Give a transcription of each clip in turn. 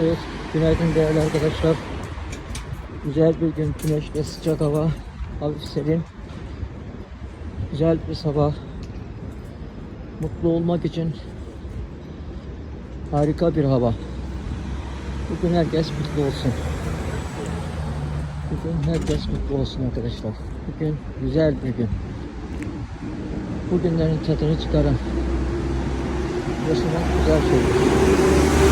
Evet, günaydın değerli arkadaşlar. Güzel bir gün, güneşli, sıcak hava, hafif serin. Güzel bir sabah. Mutlu olmak için harika bir hava. Bugün herkes mutlu olsun. Bugün herkes mutlu olsun arkadaşlar. Bugün güzel bir gün. Bugünlerin tadını çıkarın. Yaşamak güzel şey.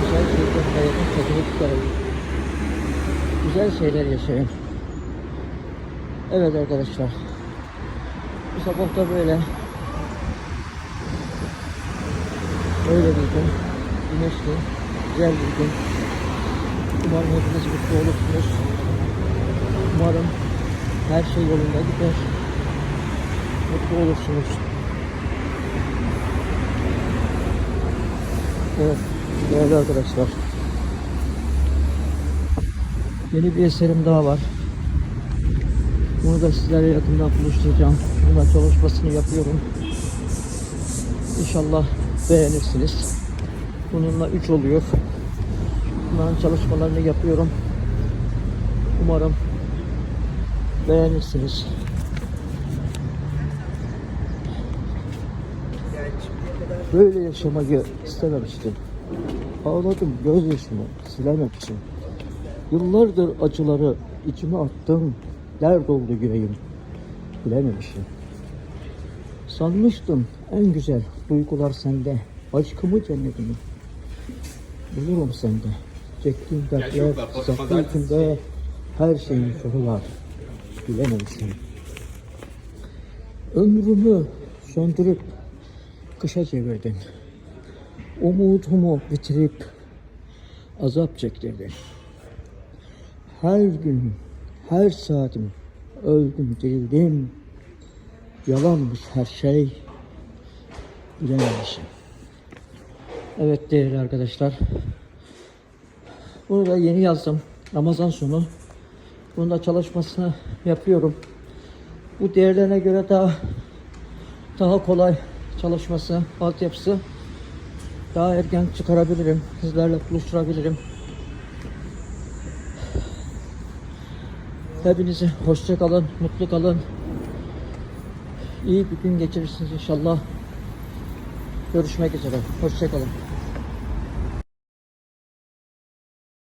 Güzel şeyler, hayatın tadını çıkarın. Güzel şeyler yaşayın. Evet arkadaşlar. Bu sabah da böyle. Böyle bir gün. Güneşli. Güzel bir gün. Umarım hepiniz mutlu olursunuz. Umarım her şey yolunda gider. Mutlu olursunuz. Evet, değerli arkadaşlar. Yeni bir eserim daha var. Bunu da sizlerle yakından buluşturacağım. Bunun çalışmasını yapıyorum. İnşallah beğenirsiniz. Bununla 3 oluyor. Bunların çalışmalarını yapıyorum. Umarım beğenirsiniz. Böyle yaşamayı istememiştim. Ağladım gözyaşımı silemek için. Yıllardır acıları içime attım. Dert oldu yüreğim. Bilememişim. Sanmıştım en güzel duygular sende. Aşkımı cennetimi. Bulurum sende. Çektiğim dertler, saklı içinde her şeyin sonu var. Bilememişim. Ömrümü söndürüp kışa çevirdin. Umudumu bitirip azap çektirdin. Her gün, her saatim öldüm, dirildim. Yalanmış her şey. Bilememişim. Evet değerli arkadaşlar. Bunu da yeni yazdım. Ramazan sonu. Bunun da çalışmasını yapıyorum. Bu değerlerine göre daha daha kolay çalışması, altyapısı daha erken çıkarabilirim. Sizlerle buluşturabilirim. Hepinize hoşça kalın, mutlu kalın. İyi bir gün geçirirsiniz inşallah. Görüşmek üzere. Hoşça kalın.